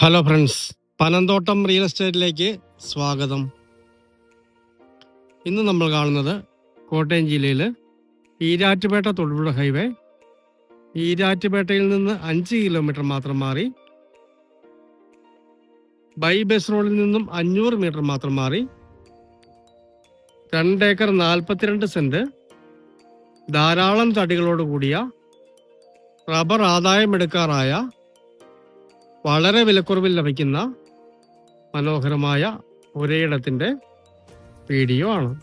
Hello friends Panamthottam real എസ്റ്റേറ്റിലേക്ക് സ്വാഗതം. ഇന്ന് നമ്മൾ കാണുന്നത് കോട്ടയം ജില്ലയിൽ ഈരാറ്റുപേട്ട തൊടുപുഴ ഹൈവേ. ഈരാറ്റുപേട്ടയിൽ നിന്ന് അഞ്ച് കിലോമീറ്റർ മാത്രം മാറി. ബൈ ബസ് റോഡിൽ നിന്നും അഞ്ഞൂറ് മീറ്റർ മാത്രം മാറി. രണ്ടേക്കർ നാൽപ്പത്തിരണ്ട് സെന്റ് ധാരാളം തടികളോട് കൂടിയ റബ്ബർ ആദായമെടുക്കാറായ വളരെ വിലക്കുറവിൽ ലഭിക്കുന്ന മനോഹരമായ ഒരേയിടത്തിന്റെ വീഡിയോ ആണ്.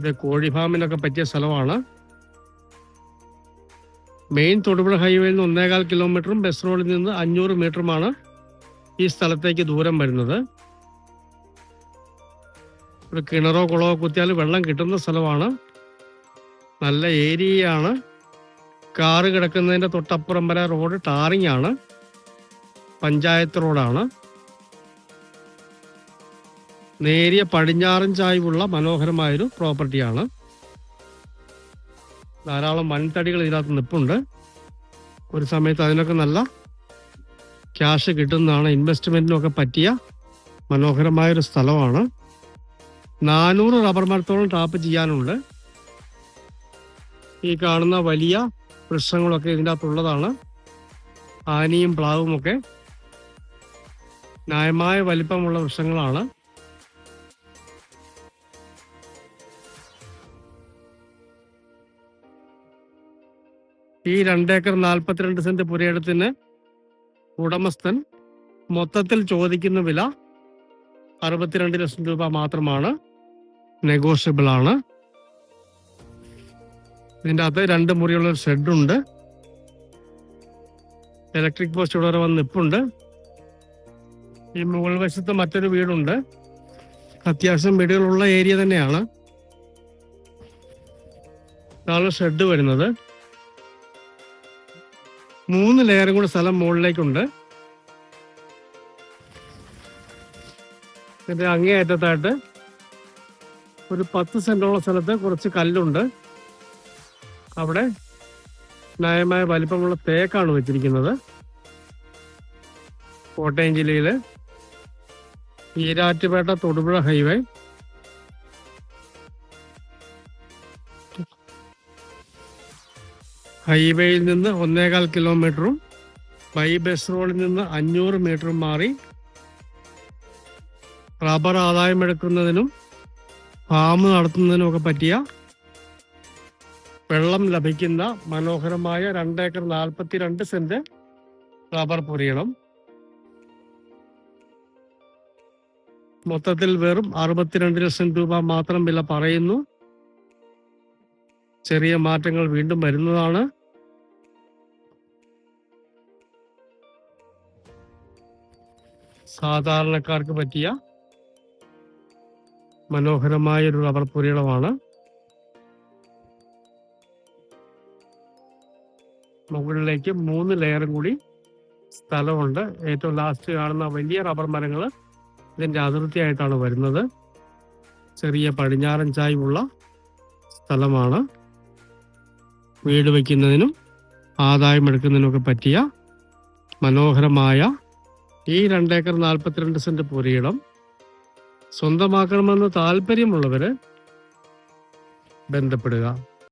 ഇത് കോഴി ഫാമിനൊക്കെ പറ്റിയ സ്ഥലമാണ്. മെയിൻ തൊടുപുഴ ഹൈവേയിൽ നിന്ന് ഒന്നേകാൽ കിലോമീറ്ററും ബസ് റോഡിൽ നിന്ന് അഞ്ഞൂറ് മീറ്ററുമാണ് ഈ സ്ഥലത്തേക്ക് ദൂരം വരുന്നത്. ഒരു കിണറോ കുളമോ കുത്തിയാൽ വെള്ളം കിട്ടുന്ന സ്ഥലമാണ്. നല്ല ഏരിയയാണ്. കാറ് കിടക്കുന്നതിന്റെ തൊട്ടപ്പുറം വരെ റോഡ് ടാറിങ് ആണ്. പഞ്ചായത്ത് റോഡാണ്. നേരിയ പടിഞ്ഞാറൻ ചായ്വുള്ള മനോഹരമായൊരു പ്രോപ്പർട്ടിയാണ്. ധാരാളം മൺതടികൾ ഇതിനകത്ത് നിപ്പുണ്ട്. ഒരു സമയത്ത് അതിനൊക്കെ നല്ല ക്യാഷ് കിട്ടുന്നതാണ്. ഇൻവെസ്റ്റ്മെന്റിനൊക്കെ പറ്റിയ മനോഹരമായൊരു സ്ഥലമാണ്. നാനൂറ് റബ്ബർ മരത്തോളം ടാപ്പ് ചെയ്യാനുണ്ട്. ഈ കാണുന്ന വലിയ വൃക്ഷങ്ങളൊക്കെ ഇതിന്റെ അകത്തുള്ളതാണ് ആനിയും പ്ലാവും ഒക്കെ ന്യായമായ വലിപ്പമുള്ള വൃക്ഷങ്ങളാണ്. ഈ രണ്ടേക്കർ നാൽപ്പത്തിരണ്ട് സെന്റ് പുരയിടത്തിന് ഉടമസ്ഥൻ. മൊത്തത്തിൽ ചോദിക്കുന്ന വില അറുപത്തിരണ്ട് ലക്ഷം രൂപ മാത്രമാണ്. നെഗോഷ്യബിൾ ആണ് ഇതിന്റെ അകത്ത് രണ്ട് മുറിയുള്ള ഷെഡുണ്ട്. ഇലക്ട്രിക് പോസ്റ്റ് ഇവിടെ വന്ന് നിപ്പുണ്ട്. ഈ മുകൾ വശത്ത് മറ്റൊരു വീടുണ്ട്. അത്യാവശ്യം വീടുകളുള്ള ഏരിയ തന്നെയാണ്. താഴെ ഷെഡ് വരുന്നത്. മൂന്ന് ലെയറും കൂടെ സ്ഥലം മുകളിലേക്കുണ്ട്. ഇതിന്റെ അങ്ങേയറ്റത്തായിട്ട് ഒരു പത്ത് സെന്റോളം സ്ഥലത്ത് കുറച്ച് കല്ലുണ്ട്. അവിടെ ന്യായമായ വലിപ്പമുള്ള തേക്കാണ് വെച്ചിരിക്കുന്നത്. കോട്ടയം ജില്ലയിലെ ഈരാറ്റുപേട്ട തൊടുപുഴ ഹൈവേ. ഹൈവേയിൽ നിന്ന് ഒന്നേകാൽ കിലോമീറ്ററും ബൈ ബസ് റോഡിൽ നിന്ന് അഞ്ഞൂറ് മീറ്ററും മാറി റബ്ബർ ആദായമെടുക്കുന്നതിനും ഫാം നടത്തുന്നതിനും ഒക്കെ പറ്റിയ വെള്ളം ലഭിക്കുന്ന മനോഹരമായ രണ്ടേക്കർ നാൽപ്പത്തി രണ്ട് സെന്റ് റബ്ബർ പുരിയണം. മൊത്തത്തിൽ വെറും അറുപത്തിരണ്ട് ലക്ഷം രൂപ മാത്രം വില പറയുന്നു. ചെറിയ മാറ്റങ്ങൾ വീണ്ടും വരുന്നതാണ്. സാധാരണക്കാർക്ക് പറ്റിയ മനോഹരമായ ഒരു റബ്ബർ പുരീളമാണ് മുകളിലേക്ക് മൂന്ന് ലെയറും കൂടി സ്ഥലമുണ്ട്. ഏറ്റവും ലാസ്റ്റ് കാണുന്ന വലിയ റബ്ബർ മരങ്ങൾ ഇതിന്റെ അതിർത്തിയായിട്ടാണ് വരുന്നത്. ചെറിയ പടിഞ്ഞാറൻ ചായ്വുള്ള സ്ഥലമാണ്. വീട് വയ്ക്കുന്നതിനും ആദായം എടുക്കുന്നതിനൊക്കെ പറ്റിയ മനോഹരമായ ഈ രണ്ടേക്കർ നാൽപ്പത്തിരണ്ട് സെന്റ് പുരയിടം. സ്വന്തമാക്കണമെന്ന് താല്പര്യമുള്ളവര് ബന്ധപ്പെടുക.